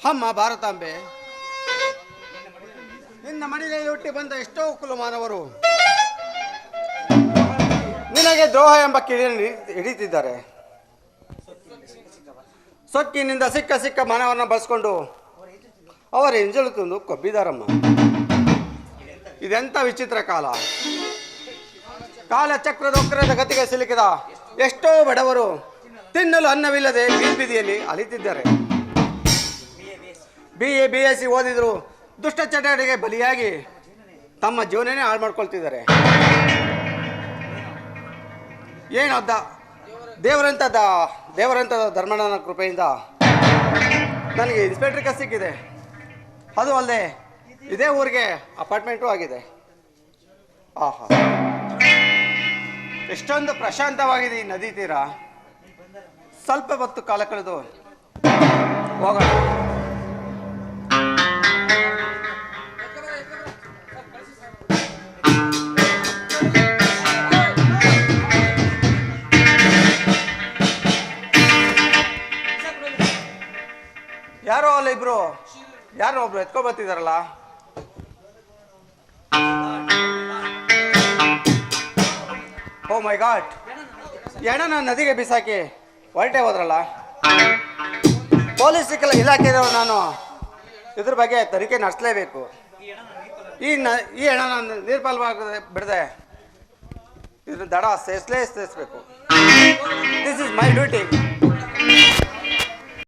ಅಮ್ಮ ಭಾರತಾಂಬೆ. ನಿನ್ನ ಮಡಿಲಲ್ಲಿ ಹುಟ್ಟಿ ಬಂದ ಎಷ್ಟೋ ಕುಲ ಮಾನವರು. ನಿನಗೆ ದ್ರೋಹ ಎಂಬ ಕಿಡಿಯನ್ನು ಹಿಡಿತಿದ್ದಾರೆ ಸೊಕ್ಕಿನಿಂದ ಸಿಕ್ಕ ಸಿಕ್ಕ ಮನವನ್ನು ಬಳಸ್ಕೊಂಡು ಅವರ ಎಂಜಲು ತಂದು ಕೊಬ್ಬಿದಾರಮ್ಮ. ಇದೆಂಥ ವಿಚಿತ್ರ ಕಾಲ. ಕಾಲ ಚಕ್ರದ ಒಕ್ಕರದ ಗತಿಗೆ ಸಿಲುಕಿದ ಎಷ್ಟೋ ಬಡವರು ತಿನ್ನಲು ಅನ್ನವಿಲ್ಲದೆ ಬೀದಿಯಲ್ಲಿ ಅಲಿತಿದ್ದಾರೆ B A B S C ಓದಿದ್ರು, ದುಷ್ಟ ಚಟಗಳಿಗೆ ಬಲಿಯಾಗಿ ತಮ್ಮ ಜೀವನನೇ ಹಾಳು ಮಾಡ್ಕೊಳ್ತಿದ್ದಾರೆ. ಏನದ್ದ ದೇವರಂತದ ದೇವರಂತದ ಧರ್ಮಣ್ಣನ ಕೃಪೆಯಿಂದ ನನಗೆ ಇನ್ಸ್ಪೆಕ್ಟರ್ ಕೆಲಸ ಸಿಕ್ಕಿದೆ. ಅದು ಅಲ್ಲದೆ ಇದೇ ಊರಿಗೆ ಅಪಾರ್ಟ್ಮೆಂಟು ಆಗಿದೆ. ಆಹಾ. ಎಷ್ಟೊಂದು ಪ್ರಶಾಂತವಾಗಿದೆ ಈ ನದಿ ತೀರ. ಸ್ವಲ್ಪ ಹೊತ್ತು ಕಾಲ ಕಳೆದು ಹೋಗೋಣ. ಯಾರೋ ಅಲ್ಲ ಇಬ್ರು? ಯಾರೋ ಒಬ್ರು? ಎತ್ಕೊ ಬರ್ತಿದಾರಲ್ಲ? ಓ ಮೈ ಗಾಡ್ ನಾನು ನದಿಗೆ ಬಿಸಾಕಿ ಹೊರಟೆ ಹೋದ್ರಲ್ಲ? ಪೊಲೀಸ್ ಇಲಾಖೆಯವರು ನಾನು. ಇದ್ರ ಬಗ್ಗೆ ತನಿಖೆ ನಡೆಸಲೇಬೇಕು. ಈ ನ, ಈ ಹೆಣನ ನೀರ್ಪಾಲ್ವಾಗದೆ ಬಿಡದೆ. ಇದ್ರ ದಡ ಸೇರಿಸಲೇ ಸೇರಿಸ್ಬೇಕು. This is my duty